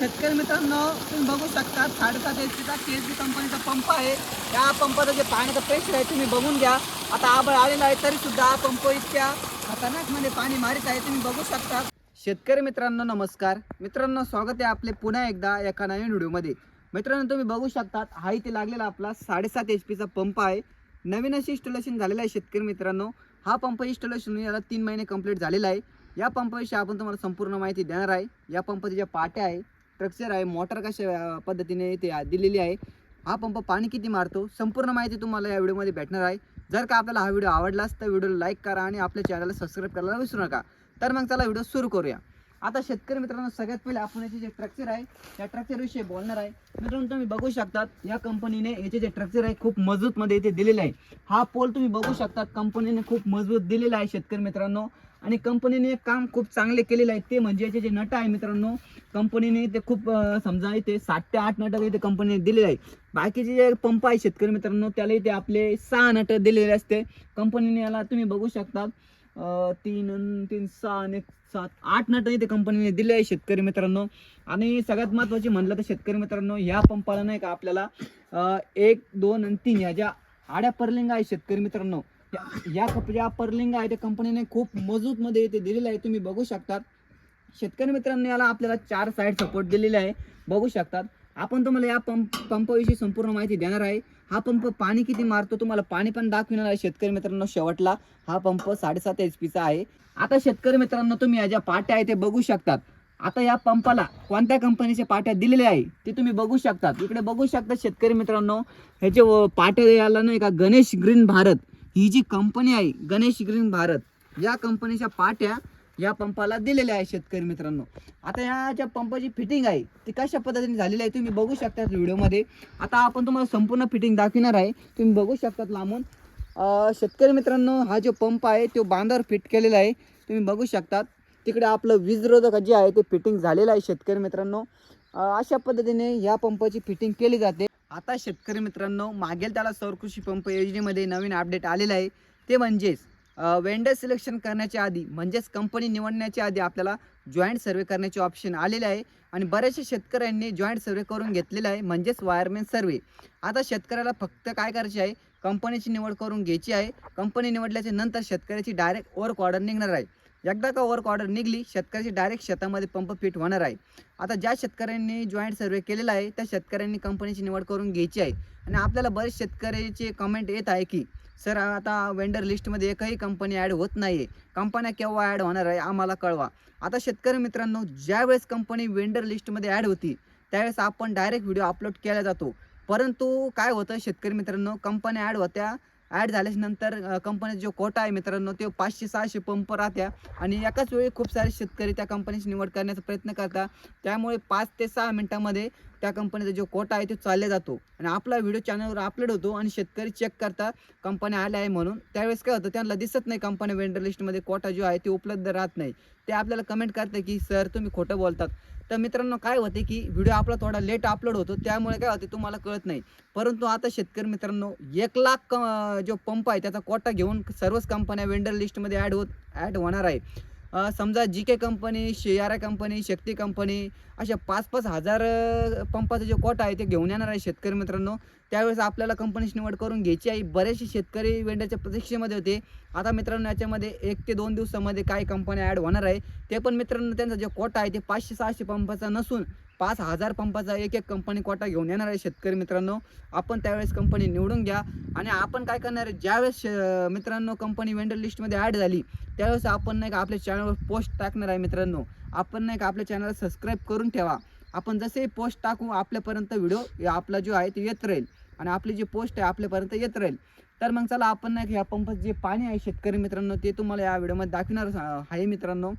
शेतकरी मित्रांनो तुम्ही बघू शकता साडेसात एच पीचा के एस बी कंपनीचा पंप आहे. या पंपाचं जे पाण्याचं प्रेशर आहे तुम्ही बघून घ्या. आता आबळ आलेला आहे तरी सुद्धा हा पंप इतक्या खतरनाकमध्ये पाणी मारित आहे तुम्ही बघू शकता. शेतकरी मित्रांनो नमस्कार. मित्रांनो स्वागत आहे आपले पुन्हा एकदा एका नवीन व्हिडिओमध्ये. मित्रांनो तुम्ही बघू शकतात हा इथे लागलेला आपला साडेसात एच पीचा पंप आहे. नवीन अशी इन्स्टॉलेशन झालेलं आहे शेतकरी मित्रांनो. हा पंप इन्स्टॉलेशन याला तीन महिने कंप्लीट झालेला आहे. या पंपाविषयी आपण तुम्हाला संपूर्ण माहिती देणार आहे. या पंपाच्या ज्या पाट्या आहे स्ट्रक्चर आहे मोटर कशा पद्धतीने ते दिलेली आहे. हा पंप पाणी किती मारतो संपूर्ण माहिती तुम्हाला या व्हिडिओमध्ये भेटणार आहे. जर का आपल्याला हा व्हिडिओ आवडलास तर व्हिडिओला लाईक करा आणि आपल्या चॅनलला सबस्क्राईब करायला विसरू नका. तर मग चला व्हिडिओ सुरू करूया. आता शेतकरी मित्रांनो सगळ्यात पहिले आपण याचे जे स्ट्रक्चर आहे त्या ट्रक्चरविषयी बोलणार आहे. मित्रांनो तुम्ही बघू शकतात या कंपनीने याचे जे स्ट्रक्चर आहे खूप मजबूतमध्ये इथे दिलेलं आहे. हा पोल तुम्ही बघू शकतात कंपनीने खूप मजबूत दिलेला आहे शेतकरी मित्रांनो. आणि कंपनीने एक काम खूप चांगले केलेलं आहे ते म्हणजे याचे जे नट आहे मित्रांनो कंपनीने ते खूप समजा इथे सात ते आठ नट इथे कंपनीने दिलेले आहे बाकीचे जे पंप आहे शेतकरी मित्रांनो त्याला इथे आपले सहा नट दिलेले असते. कंपनीने याला तुम्ही बघू शकता तीन अन तीन सहा आणि एक सात आठ नट इथे कंपनीने दिले आहे शेतकरी मित्रांनो. आणि सगळ्यात महत्त्वाची म्हणलं तर शेतकरी मित्रांनो ह्या पंपाला नाही का आपल्याला एक दोन आणि तीन ह्या ज्या आड्या पर्लिंग आहे शेतकरी मित्रांनो या- या कप ज्या पर्लिंग आहे त्या कंपनीने खूप मजबूत मध्ये इथे दिलेलं आहे तुम्ही बघू शकतात. शेतकरी मित्रांनो याला आपल्याला चार साईड सपोर्ट दिलेले आहे. बघू शकतात. आपण तुम्हाला या पंप पंपाविषयी संपूर्ण माहिती देणार आहे. हा पंप पाणी किती मारतो तुम्हाला पाणी पण दाखविणार आहे शेतकरी मित्रांनो शेवटला. हा पंप साडेसात एच पीचा आहे. आता शेतकरी मित्रांनो तुम्ही या ज्या पाट्या आहे ते बघू शकतात. आता या पंपाला कोणत्या कंपनीच्या पाट्या दिलेल्या आहे ते तुम्ही बघू शकतात. इकडे बघू शकता शेतकरी मित्रांनो ह्याचे व- पाट्या याला नाही का गणेश ग्रीन भारत. ही जी कंपनी आहे गणेश ग्रीन भारत या कंपनीच्या पाट्या या पंपाला दिलेल्या आहे शेतकरी मित्रांनो. आता या ज्या पंपाची फिटिंग आहे ती कशा पद्धतीने झालेली आहे तुम्ही बघू शकता व्हिडिओमध्ये. आता आपण तुम्हाला संपूर्ण फिटिंग दाखविणार आहे. तुम्ही बघू शकतात लांबून. शेतकरी मित्रांनो हा जो पंप आहे तो बांधावर फिट केलेला आहे. तुम्ही बघू शकतात. तिकडे आपलं वीजरोधक जे आहे ते फिटिंग झालेलं आहे शेतकरी मित्रांनो. अशा पद्धतीने या पंपाची फिटिंग केली जाते. आता शेतकरी मित्रांनो मागेल त्याला सौर कृषी पंप योजनेमध्ये नवीन अपडेट आलेलं आहे. ते म्हणजेच वेंडर सिलेक्शन करण्याच्या आधी म्हणजेच कंपनी निवडण्याच्या आधी आपल्याला जॉईंट सर्वे करण्याचे ऑप्शन आलेले आहे. आणि बऱ्याचशा शेतकऱ्यांनी जॉईंट सर्वे करून घेतलेला आहे म्हणजेच वायरमॅन सर्वे आता शेतकऱ्याला फक्त काय करायचे आहे? कंपनीची निवड करून घ्यायची आहे. कंपनी निवडल्याच्या नंतर शेतकऱ्याची डायरेक्ट वर्क ऑर्डर निघणार आहे. एकदा का वर्क ऑर्डर निघली शेतकऱ्याची डायरेक्ट शेतामध्ये पंप फिट होणार आहे. आता ज्या शेतकऱ्यांनी जॉईंट सर्वे केलेला आहे त्या शेतकऱ्यांनी कंपनीची निवड करून घ्यायची आहे. आणि आपल्याला बरेच शेतकऱ्याचे कमेंट येत आहे की सर आता वेंडर लिस्टमध्ये एकही कंपनी ॲड होत नाही आहे कंपन्या केव्हा ॲड होणार आहे आम्हाला कळवा. आता शेतकरी मित्रांनो ज्यावेळेस कंपनी वेंडर लिस्टमध्ये ॲड होती त्यावेळेस आपण डायरेक्ट व्हिडिओ अपलोड केला जातो. परंतु काय होतं शेतकरी मित्रांनो कंपन्या ॲड होत्या ॲड झाल्यानंतर कंपनीचा जो कोटा आहे मित्रांनो ते पाचशे सहाशे पंप राहत्या. आणि एकाच वेळी खूप सारे शेतकरी त्या कंपनीची निवड करण्याचा प्रयत्न करतात. त्यामुळे पाच ते सहा मिनटामध्ये त्या कंपनीचा जो कोटा आहे तो चालला जातो. आणि आपला व्हिडिओ चॅनलवर अपलोड होतो आणि शेतकरी चेक करतात कंपन्या आल्या आहे म्हणून. त्यावेळेस काय होतं त्यांना दिसत नाही कंपनी वेंडर लिस्टमध्ये कोटा जो आहे ते उपलब्ध राहत नाही. ते आपल्याला कमेंट करते की सर तुम्ही खोटं बोलतात. तर मित्रांनो काय होते की व्हिडिओ आपला थोडा लेट अपलोड होतो. त्यामुळे काय होते तुम्हाला कळत नाही. परंतु आता शेतकरी मित्रांनो एक लाख जो पंप आहे त्याचा कोटा घेऊन सर्वच कंपन्या वेंडर लिस्टमध्ये ॲड होत ॲड होणार आहे. समजा जी के कंपनी शेयारा कंपनी शक्ती कंपनी अशा पाच पाच हजार पंपाचं जे कोटा आहे ते घेऊन येणार आहे शेतकरी मित्रांनो. त्यावेळेस आपल्याला कंपनीची निवड करून घ्यायची आहे. बरेचसे शेतकरी वेंड्याच्या प्रतीक्षेमध्ये होते. आता मित्रांनो याच्यामध्ये एक ते दोन दिवसामध्ये काही कंपन्या ॲड होणार आहे. ते पण मित्रांनो त्यांचा जे कोटा आहे ते पाचशे सहाशे पंपाचा नसून पाच हजार पंपाचा एक एक कंपनी कोटा घेऊन येणार आहे शेतकरी मित्रांनो. आपण त्यावेळेस कंपनी निवडून घ्या. आणि आपण काय करणार आहे ज्यावेळेस मित्रांनो कंपनी वेंडर लिस्टमध्ये ॲड झाली त्यावेळेस आपण नाही का आपल्या चॅनलवर पोस्ट टाकणार आहे मित्रांनो. आपण नाही का आपल्या चॅनलला सबस्क्राईब करून ठेवा. आपण जसे पोस्ट टाकू आपल्यापर्यंत व्हिडिओ आपला जो आहे तो येत राहील. आणि आपली जी पोस्ट आहे आपल्यापर्यंत येत राहील. तर मग चला आपण नाही ह्या पंपात जे पाणी आहे शेतकरी मित्रांनो ते तुम्हाला या व्हिडिओमध्ये दाखवणार आहे मित्रांनो.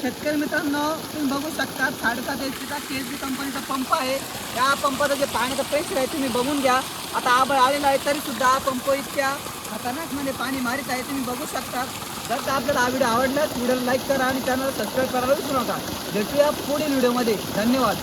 शेतकरी मित्रांनो तुम्ही बघू शकता साडेसात एच पीचा के एस बी कंपनीचा पंप आहे. या पंपाचं जे पाण्याचं प्रेशर आहे तुम्ही बघून घ्या. आता आबळ आलेला आहे तरीसुद्धा हा पंप इतक्या खतरनाकमध्ये पाणी मारित आहे. तुम्ही बघू शकता. जर का आपल्याला हा व्हिडिओ आवडला व्हिडिओला लाईक करा आणि चॅनलला सबस्क्राईब करायला विसरू नका. भेटूया पुढील व्हिडिओमध्ये. धन्यवाद.